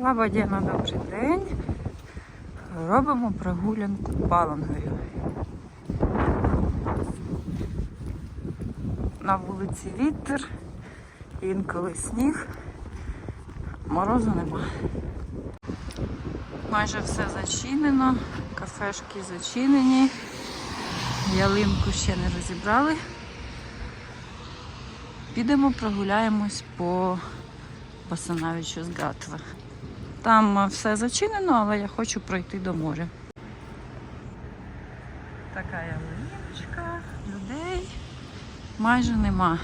Лабадіна, добрий день. Робимо прогулянку палангою. На вулиці вітер, інколи сніг, морозу нема. Майже все зачинено, кафешки зачинені, ялинку ще не розібрали. Підемо прогуляємось по Басанавичу з Гатви. Там е, все зачинено, але я хочу пройти до моря. Така ялиночка, людей майже нема.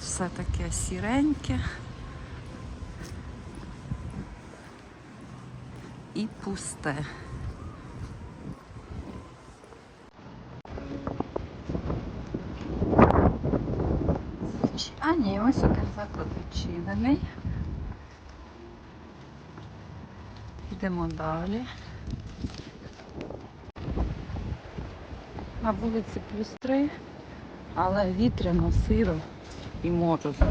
Все таке сіреньке і пусте. А ні, ось один заклад відчинений. Йдемо далі. На вулиці плюс три, але вітряно, сиро і морозно.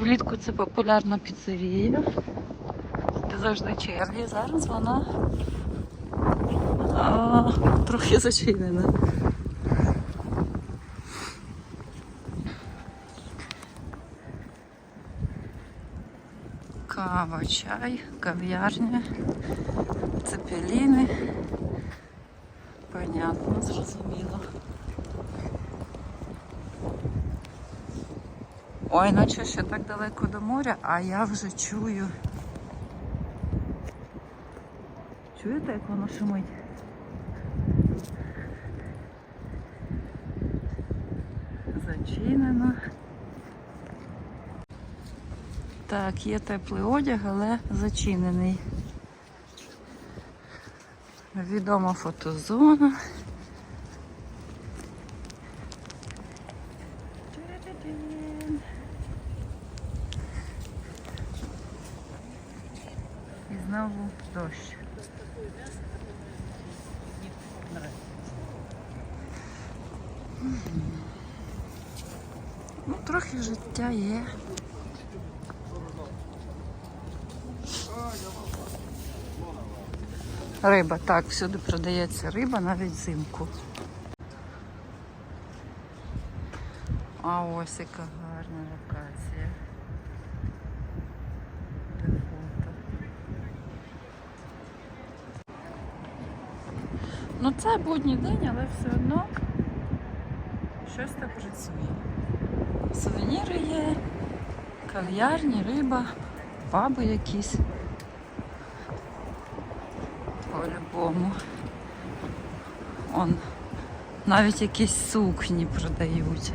Влітку це популярна піцерія. Це завжди черги. Зараз вона а, трохи зачинена. Кава, чай, кав'ярня, цепеліни. Понятно, зрозуміло. Ой, що ще так далеко до моря, а я вже чую. Чуєте, як воно шумить? Зачинено. Так, є теплий одяг, але зачинений. Відома фотозона. Знову дощ. Ну, трохи життя є. Риба, так, всюди продається риба, навіть взимку. А ось яка Ну це будній день, але все одно щось так працює. Сувеніри є, кав'ярні, риба, баби якісь. По-любому. Он навіть якісь сукні продають.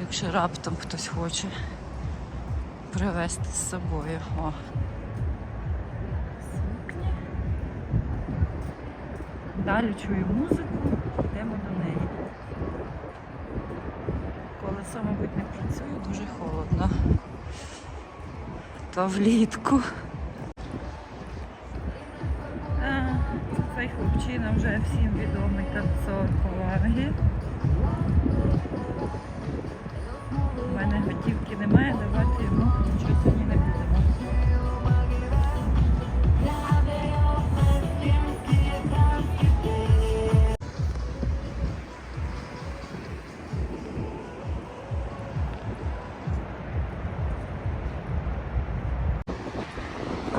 Якщо раптом хтось хоче привезти з собою. О. Далі чую музику, йдемо до неї. Колесо, мабуть, не працює, дуже холодно. То влітку. А, Цей хлопчина вже всім відомий танцор фаланги. У мене готівки немає,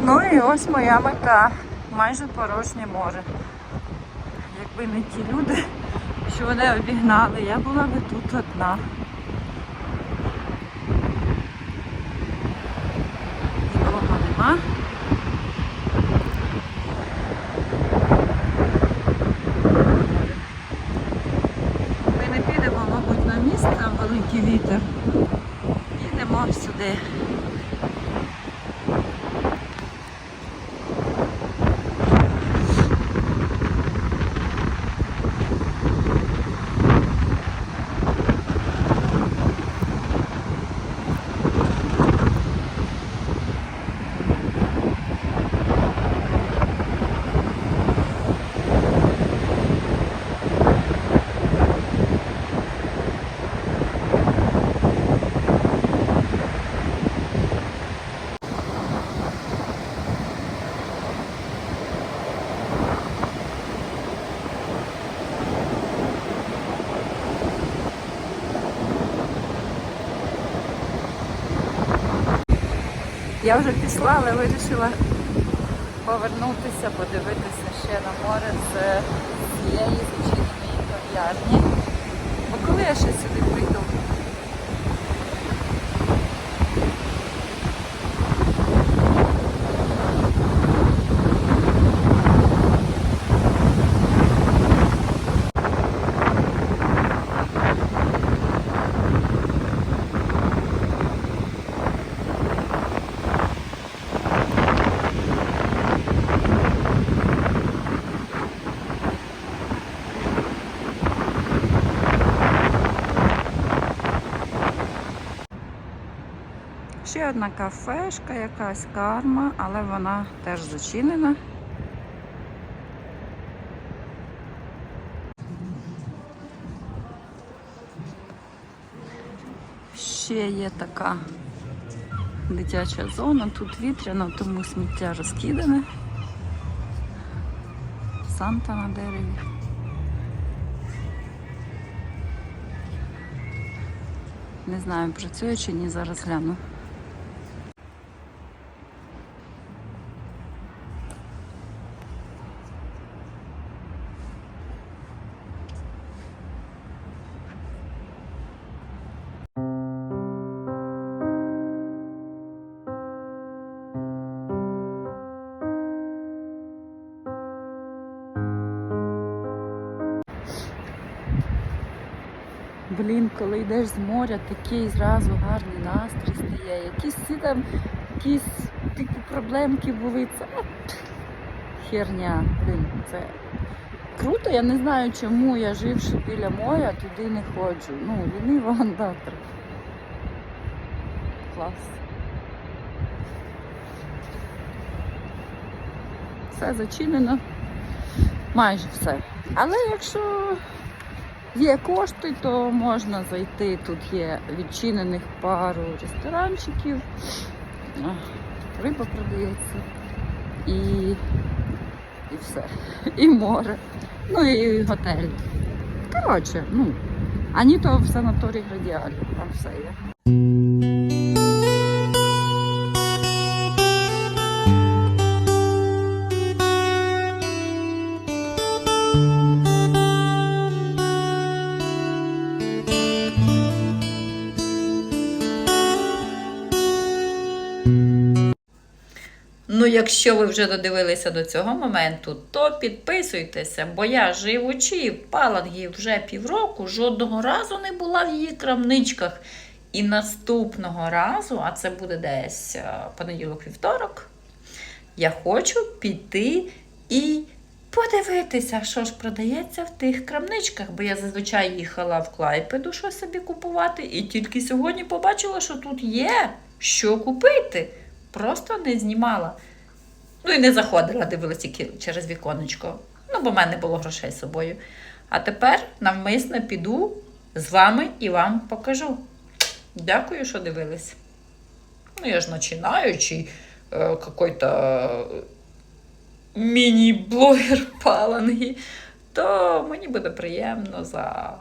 Ну і ось моя мета. Майже порожнє море. Якби не ті люди, що вони обігнали, я була би тут одна. Нікого нема. Ми не підемо, мабуть, на міст, там великий вітер. Їдемо сюди. Я вже пішла, але вирішила повернутися, подивитися ще на море з цієї зачиненої кав'ярні. Бо коли я ще сюди прийду? Ще одна кафешка, якась карма, але вона теж зачинена. Ще є така дитяча зона, тут вітряно, тому сміття розкидане. Санта на дереві. Не знаю, працює чи ні, зараз гляну. Блін, коли йдеш з моря, такий зразу гарний настрій стає. Якісь ці там якісь типу проблемки були. Це херня. Блін, це круто. Я не знаю, чому я живши біля моря, туди не ходжу. Ну, лінива андатор. Клас. Все зачинено. Майже все. Але якщо є кошти, то можна зайти. Тут є відчинених пару ресторанчиків. Риба продається. І, і все. І море. Ну і готель. Коротше, ну, ані то в санаторії Радіалі, там все є. Ну, якщо ви вже додивилися до цього моменту, то підписуйтеся, бо я живучи в Палангі вже півроку, жодного разу не була в її крамничках. І наступного разу, а це буде десь е, понеділок-вівторок, я хочу піти і подивитися, що ж продається в тих крамничках. Бо я зазвичай їхала в Клайпеду щось собі купувати, і тільки сьогодні побачила, що тут є що купити. Просто не знімала. Ну і не заходила, дивилася через віконечко. Ну, бо в мене не було грошей з собою. А тепер навмисно піду з вами і вам покажу. Дякую, що дивились. Ну, я ж починаючий е, какой-то міні-блогер паланги, то мені буде приємно за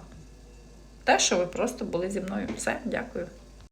те, що ви просто були зі мною. Все, дякую.